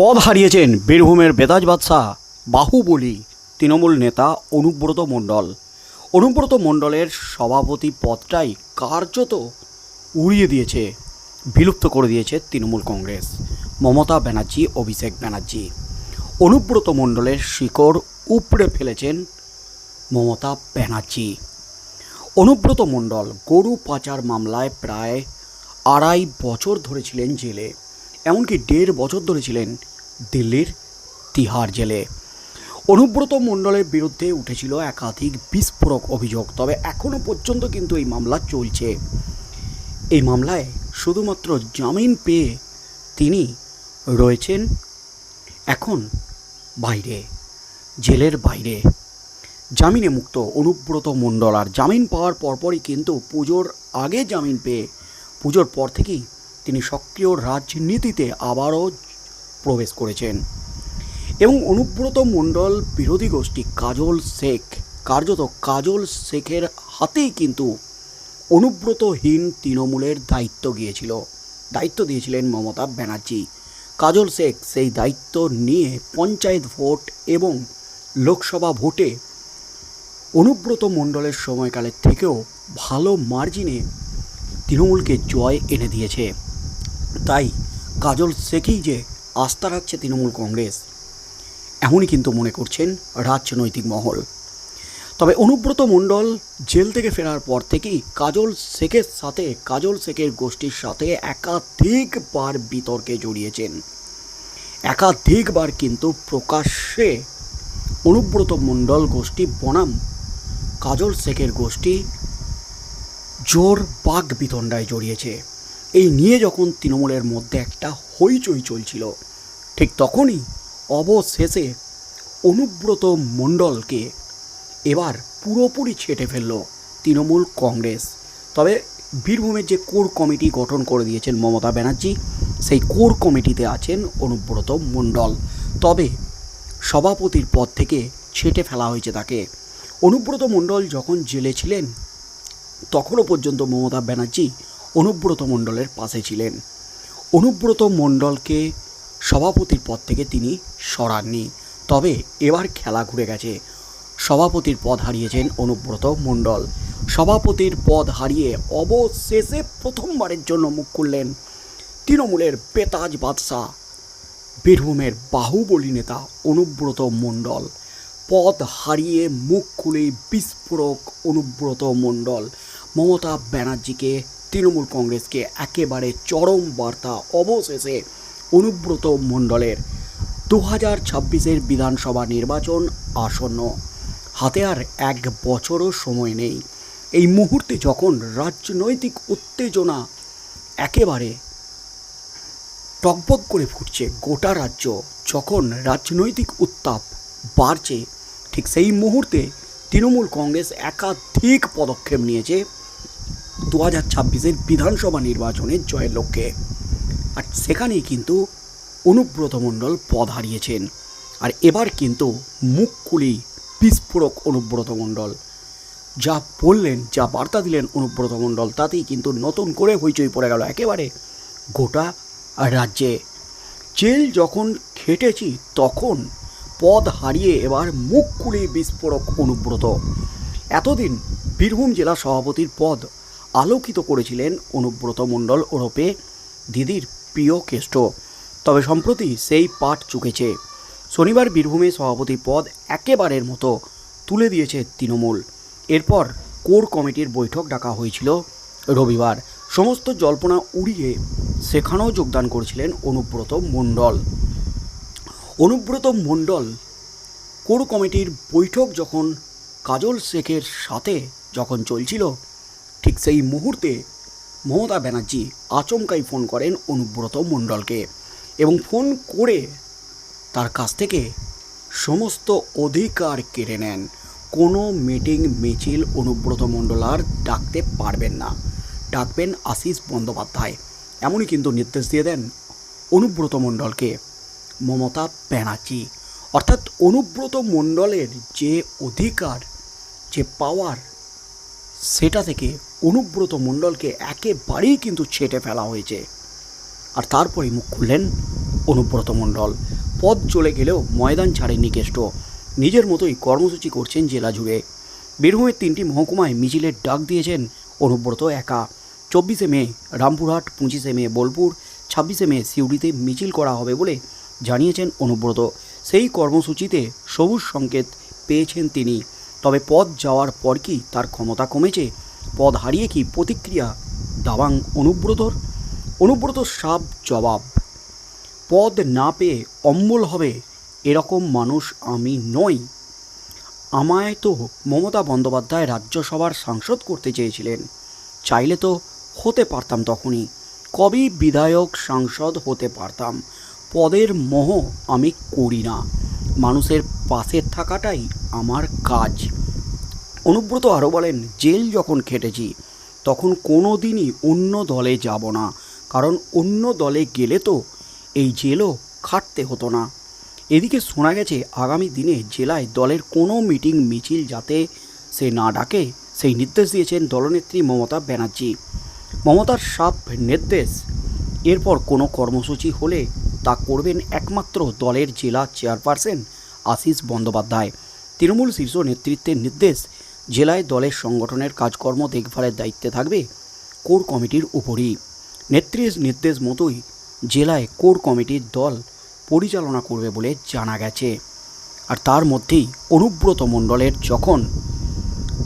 পদ হারিয়েছেন বীরভূমের বেতাজ বাদশাহ বাহুবলী তৃণমূল নেতা অনুব্রত মণ্ডল। অনুব্রত মণ্ডলের সভাপতি পদটাই কার্যত উড়িয়ে দিয়েছে, বিলুপ্ত করে দিয়েছে তৃণমূল কংগ্রেস। মমতা ব্যানার্জি, অভিষেক ব্যানার্জি। অনুব্রত মণ্ডলের শিকড় উপড়ে ফেলেছেন মমতা ব্যানার্জি। অনুব্রত মণ্ডল গরু পাচার মামলায় প্রায় আড়াই বছর ধরে ছিলেন জেলে, এমনকি দেড় বছর ধরে ছিলেন দিল্লির তিহার জেলে। অনুব্রত মণ্ডলের বিরুদ্ধে উঠেছিল একাধিক বিস্ফোরক অভিযোগ, তবে এখনও পর্যন্ত কিন্তু এই মামলা চলছে। এই মামলায় শুধুমাত্র জামিন পেয়ে তিনি রয়েছেন এখন বাইরে, জেলের বাইরে। জামিনে মুক্ত অনুব্রত মণ্ডল, আর জামিন পাওয়ার পরপরই কিন্তু পুজোর আগে জামিন পেয়ে, পুজোর পর থেকেই তিনি সক্রিয় রাজনীতিতে আবারও প্রবেশ করেছেন। এবং অনুব্রত মণ্ডল বিরোধী গোষ্ঠী কাজল শেখ, কার্যত কাজল শেখের হাতেই কিন্তু অনুব্রতহীন তৃণমূলের দায়িত্ব গিয়েছিল। দায়িত্ব দিয়েছিলেন মমতা ব্যানার্জি। কাজল শেখ সেই দায়িত্ব নিয়ে পঞ্চায়েত ভোট এবং লোকসভা ভোটে অনুব্রত মণ্ডলের সময়কালের থেকেও ভালো মার্জিনে তৃণমূলকে জয় এনে দিয়েছে। তাই কাজল শেখই যে আস্থা রাখছে তৃণমূল কংগ্রেস। এমনই কিন্তু মনে করছেন রাজনৈতিক মহল। তবে অনুব্রত মণ্ডল জেল থেকে ফেরার পর থেকেই কাজল শেখের সাথে, কাজল শেখের গোষ্ঠীর সাথে একাধিকবার বিতর্কে জড়িয়েছেন। একাধিকবার কিন্তু প্রকাশ্যে অনুব্রত মণ্ডল গোষ্ঠী বনাম, কাজল শেখের গোষ্ঠী জোর বাঘ বিতণ্ডায় জড়িয়েছে। এই নিয়ে যখন তৃণমূলের মধ্যে একটা হইচই চলছিল ঠিক তখনই অবশেষে অনুব্রত মণ্ডলকে এবার পুরোপুরি ছেটে ফেলল তৃণমূল কংগ্রেস। তবে বীরভূমের যে কোর কমিটি গঠন করে দিয়েছেন মমতা ব্যানার্জি, সেই কোর কমিটিতে আছেন অনুব্রত মণ্ডল। তবে সভাপতির পদ থেকে ছেটে ফেলা হয়েছে তাকে। অনুব্রত মণ্ডল যখন জেলে ছিলেন, তখনও পর্যন্ত মমতা ব্যানার্জি অনুব্রত মণ্ডলের পাশে ছিলেন। অনুব্রত মণ্ডলকে সভাপতির পদ থেকে তিনি সরাননি। তবে এবার খেলা ঘুরে গেছে। সভাপতির পদ হারিয়েছেন অনুব্রত মণ্ডল। সভাপতির পদ হারিয়ে অবশেষে প্রথমবারের জন্য মুখ খুললেন তৃণমূলের বেতাজ বাদশাহ, বীরভূমের বাহুবলী নেতা অনুব্রত মণ্ডল। পদ হারিয়ে মুখ খুলে বিস্ফোরক অনুব্রত মণ্ডল। মমতা ব্যানার্জিকে, তৃণমূল কংগ্রেসকে একেবারে চরম বার্তা অবশেষে অনুব্রত মণ্ডলের দু হাজার ছাব্বিশের বিধানসভা নির্বাচন আসন্ন। হাতে আর এক বছরও সময় নেই। এই মুহূর্তে যখন রাজনৈতিক উত্তেজনা একেবারে টকবক করে ফুটছে গোটা রাজ্য, যখন রাজনৈতিক উত্তাপ বাড়ছে, ঠিক সেই মুহূর্তে তৃণমূল কংগ্রেস একাধিক পদক্ষেপ নিয়েছে দু হাজার ছাব্বিশের বিধানসভা নির্বাচনের জয়ের লক্ষ্যে। আর সেখানেই কিন্তু অনুব্রত মণ্ডল পদ হারিয়েছেন। আর এবার কিন্তু মুখ খুলি বিস্ফোরক অনুব্রত মণ্ডল। যা বললেন, যা বার্তা দিলেন অনুব্রত মণ্ডল, তাতেই কিন্তু নতুন করে হইচই পড়ে গেল একেবারে গোটা রাজ্যে। জেল যখন খেটেছি, তখন পদ হারিয়ে এবার মুখ খুলে বিস্ফোরক অনুব্রত। এতদিন বীরভূম জেলা সভাপতির পদ আলোকিত করেছিলেন অনুব্রত মণ্ডল ওরপে দিদির প্রিয় কেষ্ট। তবে সম্প্রতি সেই পাঠ চুকেছে। শনিবার বীরভূমে সভাপতি পদ একেবারের মতো তুলে দিয়েছে তৃণমূল। এরপর কোর কমিটির বৈঠক ডাকা হয়েছিল রবিবার। সমস্ত জল্পনা উড়িয়ে সেখানেও যোগদান করেছিলেন অনুব্রত মণ্ডল। অনুব্রত মণ্ডল কোর কমিটির বৈঠক যখন কাজল শেখের সাথে যখন চলছিল, ঠিক সেই মুহূর্তে মমতা ব্যানার্জি আচমকাই ফোন করেন অনুব্রত মণ্ডলকে এবং ফোন করে তার কাছ থেকে সমস্ত অধিকার কেড়ে নেন। কোনো মিটিং, মিছিল অনুব্রত মণ্ডল আর ডাকতে পারবেন না। ডাকবেন আশিস বন্দ্যোপাধ্যায়। এমনই কিন্তু নির্দেশ দিয়ে দেন অনুব্রত মণ্ডলকে। মমতা ব্যানার্জি। অর্থাৎ অনুব্রত মণ্ডলের যে অধিকার, যে পাওয়ার সেটা থেকে অনুব্রত মণ্ডলকে একেবারেই কিন্তু ছেটে ফেলা হয়েছে। আর তারপরে মুখ খুললেন অনুব্রত মণ্ডল। পদ চলে গেলেও ময়দান ছাড়েননি কেষ্ট নিজের মতোই কর্মসূচি করছেন জেলা জুড়ে। বীরভূমের তিনটি মহকুমায় মিছিলের ডাক দিয়েছেন অনুব্রত একা। চব্বিশে মে, রামপুরহাট, পঁচিশে মে, বোলপুর, ছাব্বিশে মে সিউড়িতে মিছিল করা হবে বলে জানিয়েছেন অনুব্রত। সেই কর্মসূচিতে সবুজ সংকেত পেয়েছেন তিনি। তবে পদ যাওয়ার পর কি তার ক্ষমতা কমেছে? পদ হারিয়ে কি প্রতিক্রিয়া? দাবাং অনুব্রতর? অনুব্রত সাব জবাব, পদ না পেয়ে অম্বল হবে, এরকম মানুষ আমি নই। আমায় তো মমতা বন্দ্যোপাধ্যায় রাজ্যসভার সাংসদ করতে চেয়েছিলেন। চাইলে তো হতে পারতাম তখনই। কবেই বিধায়ক সাংসদ হতে পারতাম। পদের মোহ আমি করি না। মানুষের পাশে থাকাটাই আমার কাজ। অনুব্রত আরও বলেন, জেল যখন খেটেছি, তখন কোনো দিনই অন্য দলে যাব না, কারণ অন্য দলে গেলে তো এই জেলও খাটতে হতো না। এদিকে শোনা গেছে, আগামী দিনে জেলায় দলের কোনো মিটিং মিছিল যাতে সে না ডাকে, সেই নির্দেশ দিয়েছেন দলনেত্রী মমতা ব্যানার্জি। মমতার সাপ নির্দেশ। এরপর কোনো কর্মসূচি হলে তা করবেন একমাত্র দলের জেলা চেয়ারপারসন আশিস বন্দ্যোপাধ্যায়। তৃণমূল শীর্ষ নেতৃত্বের নির্দেশ, জেলায় দলের সংগঠনের কাজকর্ম দেখভালের দায়িত্বে থাকবে কোর কমিটির উপরই। নেত্রীর নির্দেশ মতোই জেলায় কোর কমিটির দল পরিচালনা করবে বলে জানা গেছে। আর তার মধ্যেই অনুব্রত মণ্ডলের যখন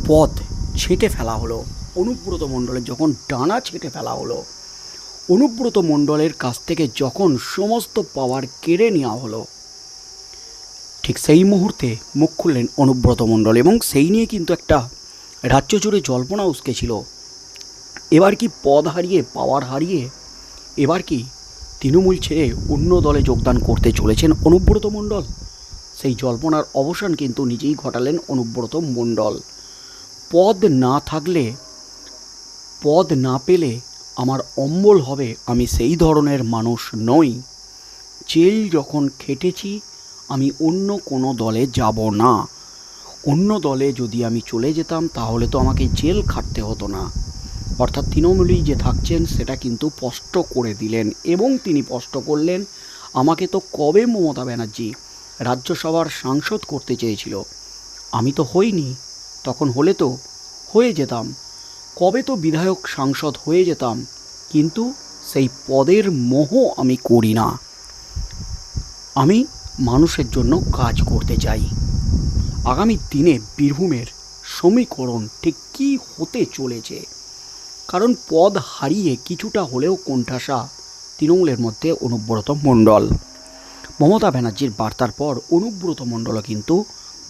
পথ ছেঁটে ফেলা হলো, অনুব্রত মণ্ডলের যখন ডানা ছেঁটে ফেলা হলো অনুব্রত মণ্ডলের কাছ থেকে যখন সমস্ত পাওয়ার কেড়ে নেওয়া হলো, ঠিক সেই মুহূর্তে মুখ খুললেন অনুব্রত মণ্ডল এবং সেই নিয়ে কিন্তু একটা রাজ্য জুড়ে জল্পনা উসকেছিল এবার কি পদ হারিয়ে, পাওয়ার হারিয়ে, এবার কি তৃণমূল ছেড়ে অন্য দলে যোগদান করতে চলেছেন অনুব্রত মণ্ডল? সেই জল্পনার অবসান কিন্তু নিজেই ঘটালেন অনুব্রত মণ্ডল। পদ না থাকলে, পদ না পেলে আমার অম্বল হবে, আমি সেই ধরনের মানুষ নই। জেল যখন খেটেছি, আমি অন্য কোনো দলে যাব না। অন্য দলে যদি আমি চলে যেতাম, তাহলে তো আমাকে জেল খাটতে হতো না। অর্থাৎ তৃণমূলেই যে থাকছেন, সেটা কিন্তু স্পষ্ট করে দিলেন এবং তিনি স্পষ্ট করলেন, আমাকে তো কবে মমতা ব্যানার্জি রাজ্যসভার সাংসদ করতে চেয়েছিল? আমি তো হইনি। তখন হলে তো হয়ে যেতাম। কবে তো বিধায়ক সাংসদ হয়ে যেতাম, কিন্তু সেই পদের মোহ আমি করি না। আমি মানুষের জন্য কাজ করতে চাই। আগামী দিনে বীরভূমের সমীকরণ ঠিক কী হতে চলেছে? কারণ পদ হারিয়ে কিছুটা হলেও কোণঠাসা তৃণমূলের মধ্যে অনুব্রত মণ্ডল। মমতা ব্যানার্জির বার্তার পর অনুব্রত মণ্ডলও কিন্তু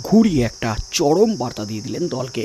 ঘুরিয়ে একটা চরম বার্তা দিয়ে দিলেন দলকে।